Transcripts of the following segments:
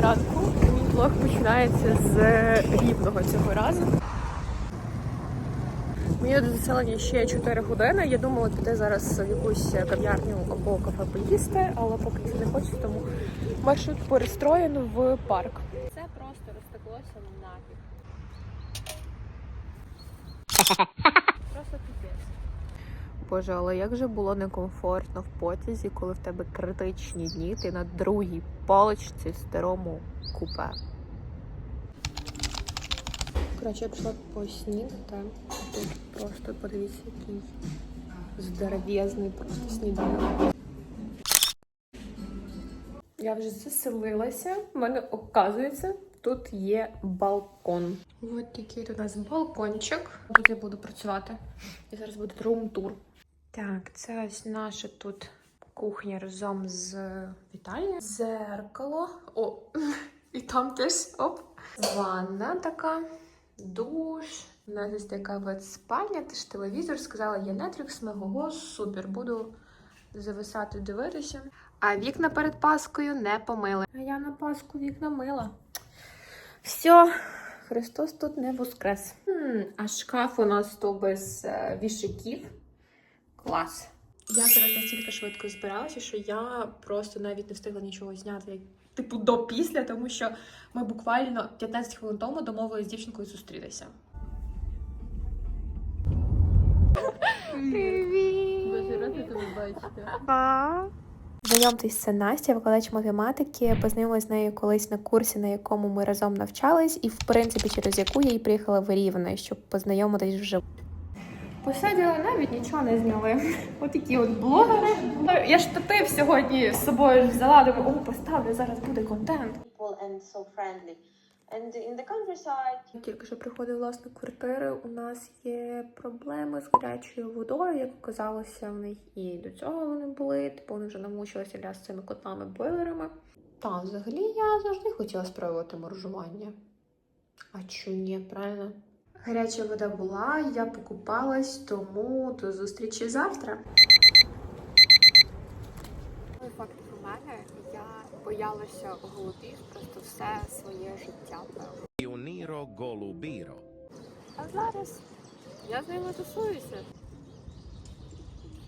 ранку. Мій влог починається з рівного цього разу. Мені до заселення ще 4 години. Я думала піти зараз в якусь кав'ярню або кафе поїсти, але поки це не хочу, тому маршрут перестроєно в парк. Це просто розтеклося нафіг. Боже, але як же було некомфортно в потязі, коли в тебе критичні дні, ти на другій полочці в старому купе. Коротше, я пішла поснідати. Тут просто подивіться, який здоров'язний просто сніданок. Я вже заселилася. У мене, оказується, тут є балкон. Ось такий у нас балкончик. Тут я буду працювати. І зараз буде рум-тур. Так, це ось наша тут кухня разом з вітальнею. Зеркало. О, і там теж оп. Ванна така, душ. У нас ось така от спальня, теж телевізор. Сказала, є Netflix, мегого, супер. Буду зависати, дивитися. А вікна перед Паскою не помили. А я на Пасху вікна мила. Все, Христос тут не воскрес. Хм, а шкаф у нас то без е, вішиків. Клас. Я зараз настільки швидко збиралася, що я просто навіть не встигла нічого зняти, типу до після, тому що ми буквально 15 хвилин тому домовилися з дівчинкою зустрітися. Знайомтесь, це Настя, викладач математики. Познайомилась з нею колись на курсі, на якому ми разом навчались, і в принципі через яку я і приїхала в Рівне, щоб познайомитись вже. Посиділи, навіть нічого не зняли. Отакі от блогери. Я штатив сьогодні з собою взяла, думаю, о, поставлю, зараз буде контент. Тільки що приходив власник квартири. У нас є проблеми з гарячою водою, як оказалося в них і до цього вони були. Типу вони вже намучилися з цими котлами бойлерами. Та взагалі я завжди хотіла спробувати моржування. А чому ні, правильно? Гаряча вода була, я покупалась, тому до зустрічі завтра. Факт про мене, я боялася голубів просто все своє життя. Піоніро Голубіро. А зараз я з ними тусуюся.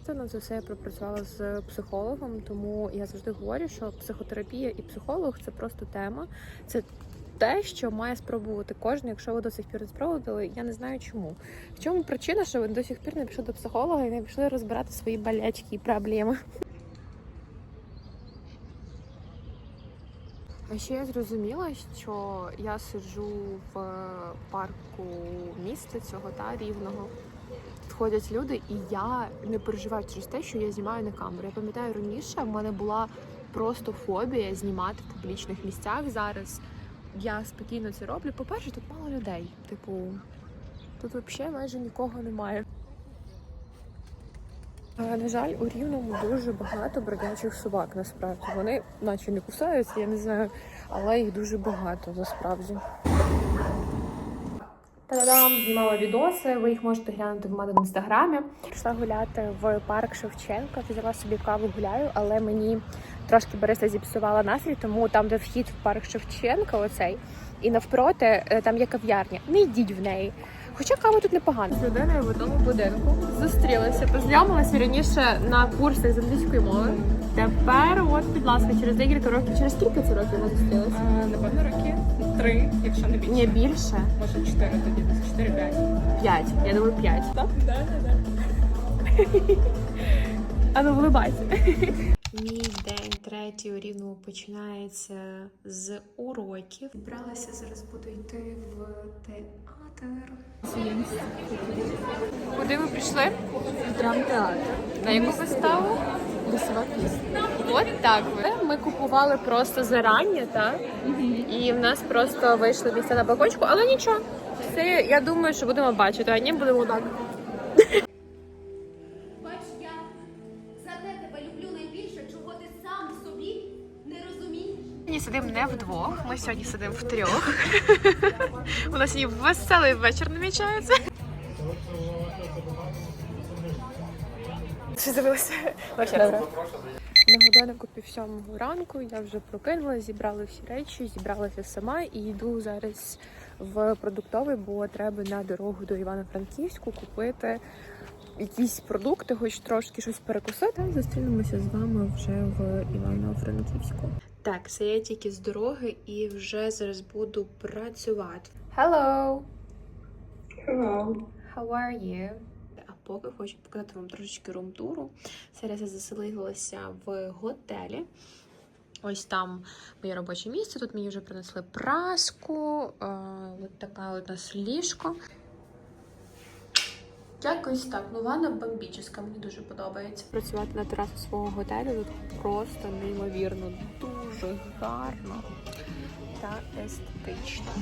Це на це все я пропрацювала з психологом, тому я завжди говорю, що психотерапія і психолог це просто тема. Це те, що має спробувати кожен, якщо ви до сих пір не спробували, я не знаю чому. В чому причина, що ви до сих пір не пішли до психолога і не пішли розбирати свої болячки і проблеми. А ще я зрозуміла, що я сиджу в парку міста цього та рівного. Ходять люди, і я не переживаю через те, що я знімаю на камеру. Я пам'ятаю раніше, в мене була просто фобія знімати в публічних місцях. Зараз я спокійно це роблю. По-перше, тут мало людей. Типу, тут взагалі майже нікого немає. На жаль, у рівному дуже багато бродячих собак. Насправді вони, наче не кусаються, я не знаю, але їх дуже багато насправді. Та-дам! Знімала відоси, ви їх можете глянути в мене в інстаграмі. Пішла гуляти в парк Шевченка, взяла собі каву гуляю, але мені трошки Бориса зіпсувала настрій, тому там, де вхід в парк Шевченка, оцей, і навпроти е, там є кав'ярня. Не йдіть в неї. Хоча кава тут непогана. З людиною в одному будинку зустрілися, познайомилася раніше на курсах з англійської мови. Тепер, от, будь ласка, через декілька років, через скільки це років ми зустрілися? А, Напевно, роки три, якщо не більше. Ні, більше. Може, чотири тоді, десь чотири-п'ять. П'ять. Я думаю, п'ять. Так, да, да. А ну вливайся. Мій день третій у рівному починається з уроків. Збиралася зараз буду йти в театр. Куди ми прийшли? Драмтеатр. На яку виставу? Лісова пісня. От так. ви. Ми купували просто зарання, так? І в нас просто вийшли місця на балкончику, але нічого. Це я думаю, що будемо бачити, а ні, будемо так. Сьогодні сидимо не вдвох, ми сьогодні сидимо в трьох. У нас сьогодні веселий вечір намічається. Що з'явилося? На годиннику пів сьомого ранку я вже прокинулася, зібрала всі речі, зібралася сама і йду зараз в продуктовий, бо треба на дорогу до Івано-Франківську купити якісь продукти, хоч трошки щось перекусити. Зустрінемося з вами вже в Івано-Франківську. Так, це я тільки з дороги і вже зараз буду працювати. Hello! Hello. How are you? А поки хочу показати вам трошечки румтуру. Зараз я заселилася в готелі. Ось там моє робоче місце. Тут мені вже принесли праску. Е, Ось така от у нас ліжко. Якось так. Ну, ванна бомбічна, мені дуже подобається. Працювати на терасу свого готелю тут просто неймовірно, дуже гарно та естетично.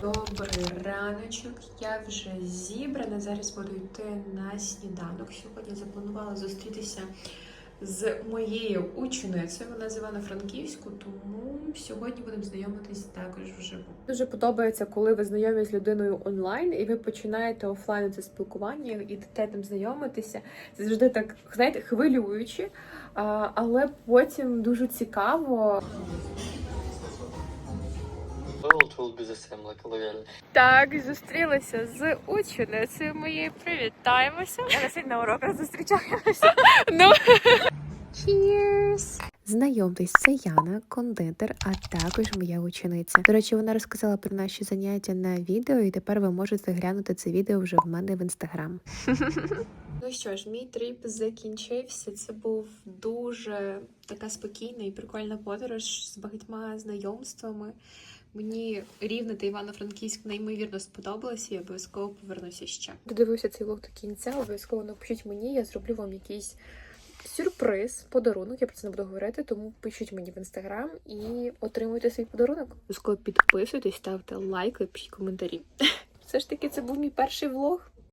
Добрий раночок. Я вже зібрана. Зараз буду йти на сніданок. Сьогодні запланувала зустрітися з моєю ученицею. Вона з Івано-Франківську, тому сьогодні будемо знайомитись також вживу. Дуже подобається, коли ви знайомі з людиною онлайн, і ви починаєте офлайн це спілкування і йдете там знайомитися. Це завжди так, знаєте, хвилююче, але потім дуже цікаво. It will be the same, like literally. Так, зустрілася з ученицею моєю. Привітаємося. Я на сильно на уроках зустрічаємося. Ну. Знайомтесь, це Яна, кондитер, а також моя учениця. До речі, вона розказала про наші заняття на відео, і тепер ви можете глянути це відео вже в мене в інстаграм. Ну що ж, мій тріп закінчився. Це був дуже така спокійна і прикольна подорож з багатьма знайомствами. Мені рівне та Івано-Франківськ неймовірно сподобалося і обов'язково повернуся ще. Додивився цей влог до кінця. Обов'язково напишіть мені, я зроблю вам якийсь сюрприз, подарунок. Я про це не буду говорити, тому пишіть мені в інстаграм і отримуйте свій подарунок. Обов'язково підписуйтесь, ставте лайки, пишіть коментарі. Все ж таки, це був мій перший влог.